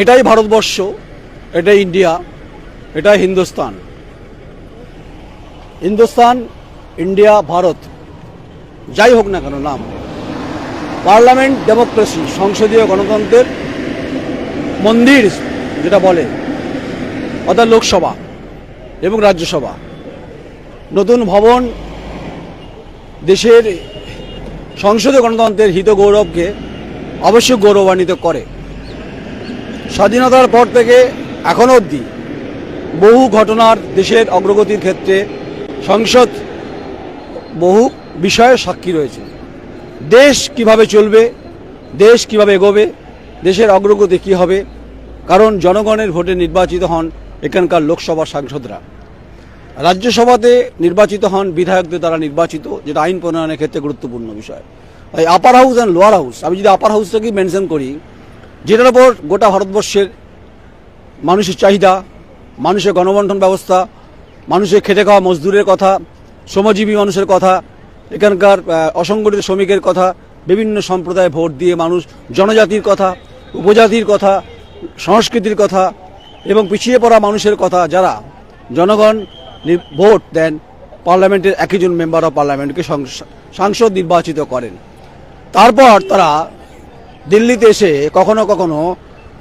এটাই ভারতবর্ষ, এটাই ইন্ডিয়া, এটাই হিন্দুস্তান। হিন্দুস্তান, ইন্ডিয়া, ভারত, যাই হোক না কেন নাম। পার্লামেন্ট ডেমোক্রেসি, সংসদীয় গণতন্ত্রের মন্দির যেটা বলে, অর্থাৎ লোকসভা এবং রাজ্যসভা। নতুন ভবন দেশের সংসদীয় গণতন্ত্রের হিত গৌরবকে অবশ্যই গৌরবান্বিত করে। স্বাধীনতার পর থেকে এখনও অবধি বহু ঘটনার দেশের অগ্রগতির ক্ষেত্রে সংসদ বহু বিষয়ে সাক্ষী রয়েছে। দেশ কীভাবে চলবে, দেশ কীভাবে এগোবে, দেশের অগ্রগতি কি হবে, কারণ জনগণের ভোটে নির্বাচিত হন এখানকার লোকসভার সাংসদরা। রাজ্যসভাতে নির্বাচিত হন বিধায়কদের দ্বারা নির্বাচিত, যেটা আইন প্রণয়নের ক্ষেত্রে গুরুত্বপূর্ণ বিষয়। Upper house and lower house আমি যদি আপার হাউসটাকেই মেনশন করি যেটার উপর গোটা ভারতবর্ষের মানুষের চাহিদা, মানুষের গণবন্টন ব্যবস্থা, মানুষের খেটে খাওয়া মজদুরের কথা, শ্রমজীবী মানুষের কথা, এখানকার অসংগঠিত শ্রমিকের কথা, বিভিন্ন সম্প্রদায়ে ভোট দিয়ে মানুষ জনজাতির কথা, উপজাতির কথা, সংস্কৃতির কথা এবং পিছিয়ে পড়া মানুষের কথা যারা জনগণ ভোট দেন, পার্লামেন্টের একইজন মেম্বার অফ পার্লামেন্টকে সংস- সাংসদ নির্বাচিত করেন। তারপর তারা দিল্লিতে এসে কখনো কখনো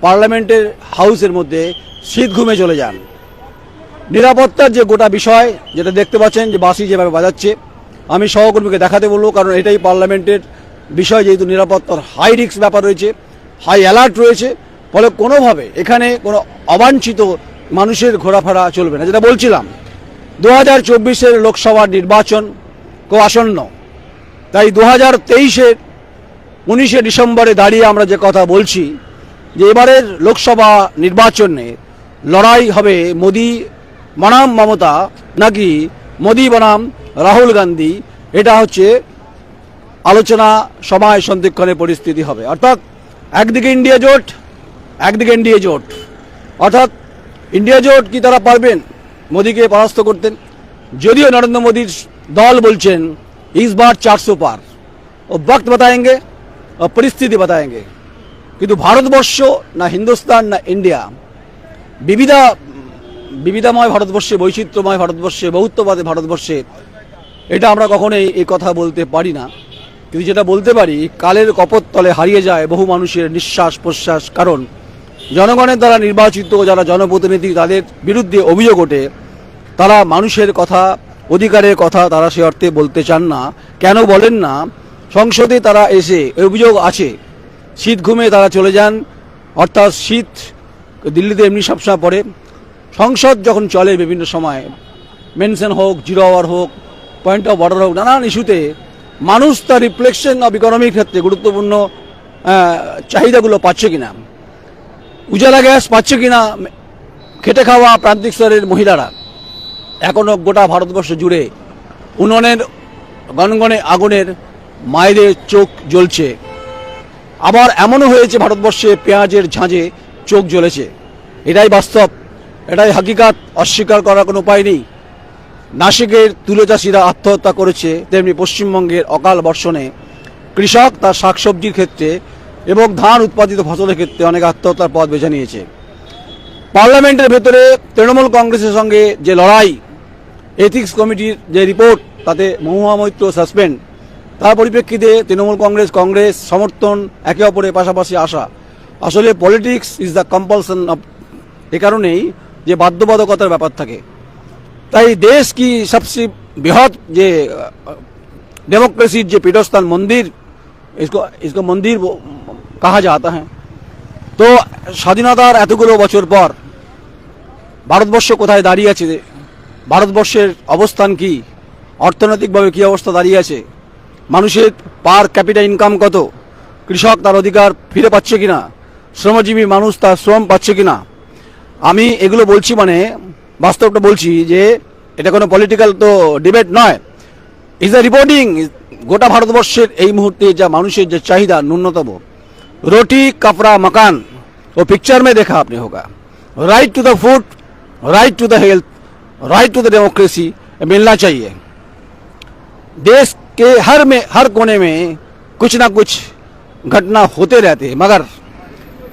পার্লামেন্টের হাউসের মধ্যে শীত ঘুমে চলে যান। নিরাপত্তার যে গোটা বিষয়, যেটা দেখতে পাচ্ছেন যে বাসি যেভাবে বাজাচ্ছে, আমি সহকর্মীকে দেখাতে বলব, কারণ এটাই পার্লামেন্টের বিষয়, যেহেতু নিরাপত্তার হাই রিস্ক ব্যাপার রয়েছে হাই অ্যালার্ট রয়েছে, ফলে কোনোভাবে এখানে কোনো অবাঞ্ছিত মানুষের ঘোরাফেরা চলবে না। যেটা বলছিলাম দু হাজার চব্বিশের লোকসভা নির্বাচন কো আসন্ন। তাই দু হাজার তেইশের উনিশে ডিসেম্বরে দাঁড়িয়ে আমরা যে কথা বলছি, যে এবারের লোকসভা নির্বাচনে লড়াই হবে মোদি বনাম মমতা নাকি মোদি বনাম রাহুল গান্ধী, এটা হচ্ছে আলোচনা সময় সন্ধিক্ষণের পরিস্থিতি হবে। অর্থাৎ একদিকে ইন্ডিয়া জোট, একদিকে এনডিএ জোট। অর্থাৎ ইন্ডিয়া জোট কি তারা পারবেন? মোদিকে পরাস্ত করতেন যদিও নরেন্দ্র মোদীর দল বলছেন, ইস বার চারশো পার ও বক্ত বতায়েঙ্গে পরিস্থিতি बताएंगे কিন্তু ভারতবর্ষ না হিন্দুস্তান না ইন্ডিয়া বিবিধা বিবিধাময় ভারতবর্ষে বৈচিত্র্যময় ভারতবর্ষে বহুত্ববাদী ভারতবর্ষে এটা আমরা কখনোই এই কথা বলতে পারি না কিন্তু যেটা বলতে পারি কালের কপোতলে হারিয়ে যায় বহু মানুষের নিঃশ্বাস প্রশ্বাস কারণ জনগণের দ্বারা নির্বাচিত যারা জনপ্রতিনিধি তাদের বিরুদ্ধে অভিযোগ ওঠে তারা মানুষের কথা অধিকারের কথা তারা সে অর্থে বলতে চান না কেন বলেন না সংসদে তারা এসে অভিযোগ আছে। শীত ঘুমে তারা চলে যান। অর্থাৎ শীত দিল্লিতে এমনি সবসময় পড়ে। সংসদ যখন চলে বিভিন্ন সময়, মেনশন হোক, জিরো আওয়ার হোক পয়েন্ট অফ অর্ডার হোক, নানান ইস্যুতে মানুষ তার রিফ্লেকশন অফ ইকোনমির ক্ষেত্রে গুরুত্বপূর্ণ চাহিদাগুলো পাচ্ছে কিনা, উজালা গ্যাস পাচ্ছে কিনা, খেটে খাওয়া প্রান্তিক স্তরের মহিলারা এখনও গোটা ভারতবর্ষ জুড়ে উনুনের গনগনে আগুনের মায়েদের চোখ জ্বলছে। আবার এমনও হয়েছে ভারতবর্ষে পেঁয়াজের ঝাঁঝে চোখ জ্বলেছে। এটাই বাস্তব, এটাই হাকিকাত, অস্বীকার করার কোনো উপায় নেই। নাসিকের তুলো চাষিরা আত্মহত্যা করেছে, তেমনি পশ্চিমবঙ্গের অকাল বর্ষণে। কৃষক তার শাকসবজির ক্ষেত্রে এবং ধান উৎপাদিত ফসলের ক্ষেত্রে অনেক আত্মহত্যার পথ বেছে নিয়েছে। পার্লামেন্টের ভেতরে তৃণমূল কংগ্রেসের সঙ্গে যে লড়াই এথিক্স কমিটির যে রিপোর্ট তাতে মহুয়া মৈত্র সাসপেন্ড তার পরিপ্রেক্ষিতে তৃণমূল কংগ্রেস কংগ্রেস সমর্থন একে অপরের পাশাপাশি আসা আসলে politics is the compulsion of এ কারণেই যে বাধ্যবাধকতার ব্যাপার থাকে তাই দেশ কি সবচেয়ে বৃহৎ যে डेमोक्रेसी जो पीठस्थान मंदिर इसको इसको मंदिर वो- कहा जाता है তো স্বাধীনতার এতগুলো বছর পর ভারতবর্ষ কোথায় দাঁড়িয়ে আছে ভারতবর্ষের অবস্থান কি অর্থনৈতিকভাবে কি অবস্থা দাঁড়িয়ে আছে মানুষের পার ক্যাপিটাল ইনকাম কত কৃষক তার অধিকার ফিরে পাচ্ছে কিনা শ্রমজীবী মানুষ তার শ্রম পাচ্ছে কিনা আমি এগুলো বলছি মানে বাস্তবটা বলছি যে এটা কোনো পলিটিক্যাল তো ডিবেট নয় ইজ দ্য রিপোর্টিং গোটা ভারতবর্ষের এই মুহূর্তে যা মানুষের যে চাহিদা ন্যূনতম रोटी कपड़ा मकान वो पिक्चर में देखा आपने होगा right to the food right to the health right to the democracy मिलना चाहिए देश कि हर में, हर कोने में कुछ ना कुछ घटना होते रहते हैं। मगर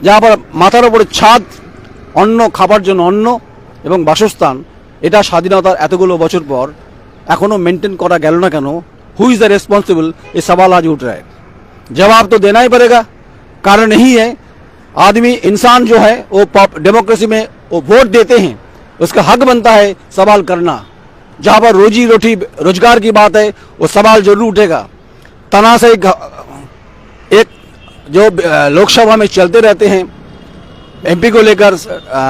जहाँ पर माथार ओपर छाद अन्न খাবার जो अन्न एवं बसस्थान, एट स्वाधीनतार एतगुलो बचर पर এখনও मेंटेन करा গেল ना কেন हु इज़ द रेस्पॉन्सिबल ये सवाल आज उठ रहा है। जवाब तो देना ही पड़ेगा। कारण यही है। आदमी, इंसान जो है, वो डेमोक्रेसी में वो वोट देते हैं। उसका हक बनता है सवाल करना। जहाँ पर रोजी रोटी रोजगार की बात है वो सवाल जरूर उठेगा तनाशाही घ- एक जो अ, लोकसभा में चलते रहते हैं एमपी को लेकर अ,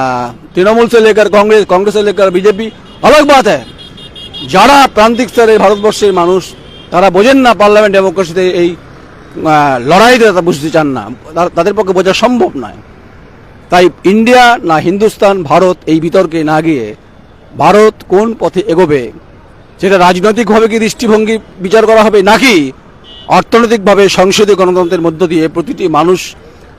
तृणमूल से लेकर कांग्रेस कांग्रेस से लेकर बीजेपी अलग बात है যারা প্রান্তিক স্তরে ভারতবর্ষের মানুষ তারা বোঝেন না পার্লামেন্ট ডেমোক্রেসিতে এই আহ, লড়াইটা তারা বুঝতে চান না তার- তাদের পক্ষে বোঝা সম্ভব নয় তাই ইন্ডিয়া না হিন্দুস্তান ভারত এই বিতর্কে না গিয়ে ভারত কোন পথে এগোবে সেটা রাজনৈতিকভাবে কি দৃষ্টিভঙ্গি বিচার করা হবে নাকি অর্থনৈতিকভাবে সংসদীয় গণতন্ত্রের মধ্য দিয়ে প্রতিটি মানুষ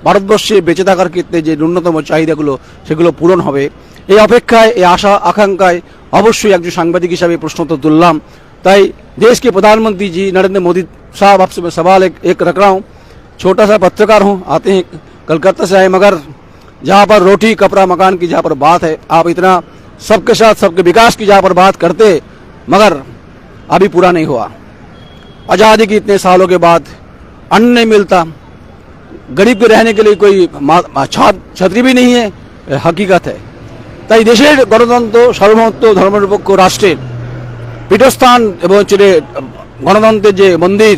ভারতবর্ষে বেঁচে থাকার ক্ষেত্রে যে ন্যূনতম চাহিদাগুলো সেগুলো পূরণ হবে এই অপেক্ষায় এই আশা আকাঙ্ক্ষায় অবশ্যই একজন সাংবাদিক হিসাবে প্রশ্ন তো তুললাম তাই देश के प्रधानमंत्री जी नरेंद्र मोदी साहब आपसे मैं सवाल एक, एक रख रहा हूँ छोटा सा पत्रकार हूँ आते हैं कलकत्ता से आए मगर जहाँ पर रोटी कपड़ा मकान की जहाँ पर बात है आप इतना सबके साथ सबके विकास की जहाँ पर बात करते मगर अभी पूरा नहीं हुआ आज़ादी के इतने सालों के बाद अन्न नहीं मिलता गरीब के रहने के लिए कोई मा- मा- छात छतरी भी नहीं है ये हकीकत है তাই দেশের গণতন্ত্র সার্বভৌমত্ব ধর্মনিরপেক্ষ রাষ্ট্রের পীঠস্থান এবং হচ্ছে যে গণতন্ত্রের যে মন্দির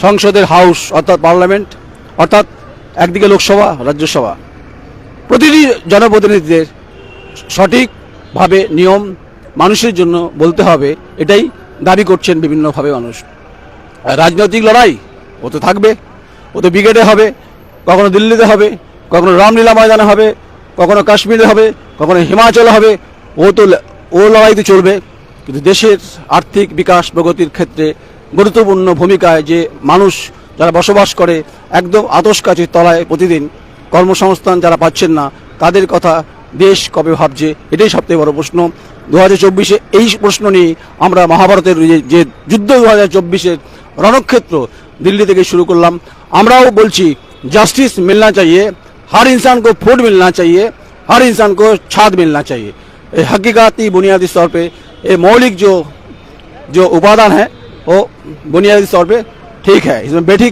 সংসদের হাউস অর্থাৎ পার্লামেন্ট অর্থাৎ একদিকে লোকসভা রাজ্যসভা প্রতিটি জনপ্রতিনিধিদের সঠিকভাবে নিয়ম মানুষের জন্য বলতে হবে, এটাই দাবি করছেন বিভিন্নভাবে মানুষ। রাজনৈতিক লড়াই, ও তো থাকবে। ও তো ব্রিগেডে হবে, কখনো দিল্লিতে হবে, কখনো রামলীলা ময়দানে হবে, কখনো কাশ্মীরে হবে, কখনো হিমাচলে হবে, ও তো ও লড়াই তো চলবে। কিন্তু দেশের আর্থিক বিকাশ প্রগতির ক্ষেত্রে গুরুত্বপূর্ণ ভূমিকায় যে মানুষ যারা বসবাস করে, একদম আতস কাছের তলায় প্রতিদিন কর্মসংস্থান যারা পাচ্ছেন না, তাদের কথা দেশ কবে ভাবছে এটাই সবথেকে বড় প্রশ্ন দু হাজার চব্বিশে এই প্রশ্ন নিয়ে আমরা মহাভারতের যে- যে যুদ্ধ দু হাজার চব্বিশের রণক্ষেত্র दिल्ली থেকে शुरू করলাম আমরাও বলছি जस्टिस मिलना चाहिए हर इंसान को फूड मिलना चाहिए हर इंसान को छाद मिलना चाहिए ये हकीकती बुनियादी तौर पे ये मौलिक जो जो उपादान है वो बुनियादी तौर पे ठीक है इसमें बेठी